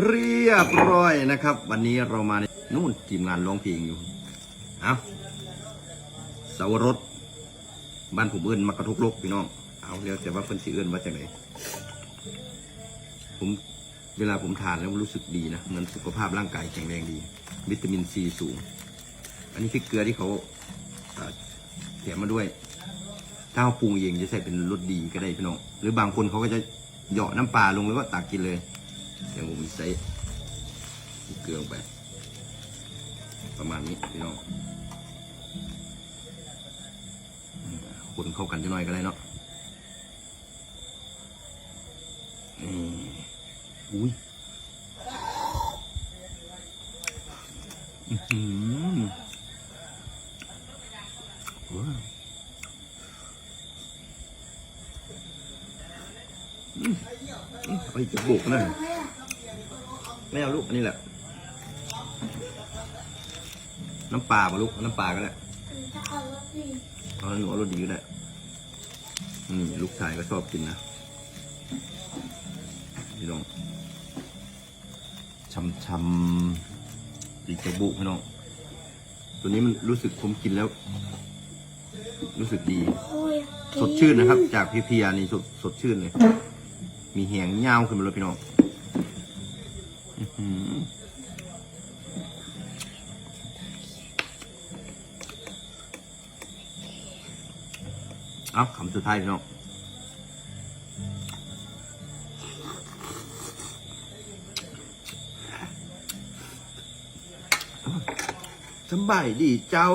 เรียบร้อยนะครับ วันนี้เรามาในนู่นทีมงานร้องเพลงอยู่เอาเสาวรสบ้านผมเอื้นมากระทุกลกพี่น้อง เอาเรียกแต่ว่าเพิ่นสิเอื้นว่าจังไหนผมเวลาผมทานแล้วรู้สึกดีนะเหมือนสุขภาพร่างกายแข็งแรงดี วิตามินซีสูง อันนี้พริกเกลือที่เขาเอ่อแถมมาด้วย ถ้าเขาปรุงเองจะใส่เป็นรสดีก็ได้พี่น้อง หรือบางคนเขาก็จะเหยาะน้ำปลาลงแล้วก็ตักกินเลย ย่างผมใส่เกลือลงไป ประมาณนี้พี่น้องคนเข้ากันจะหน่อยก็ได้เนาะนี่อุ้ยอือหือว้าวอือืมเอาอีกจะบุกนะ ไม่เอาลูกอันนี้แหละ น้ำปลาปะลูกเอาน้ำปลาก็ได้จะเอารถดีเอาหนูเอารสดีก็ได้อืมลูกชายก็ชอบกินนะพี่น้องชำชำอีกจะบุพี่น้อง ตัวนี้มันรู้สึกผมกินแล้ว รู้สึกดีโอ้ยสดชื่นนะครับ จากพีพียนี่สดสดชื่นเลย มีแหงเงาวขึ้นมาเลยพี่น้องอื้อหือ เอาคำสุดท้ายพี่น้องสบายดีเจ้า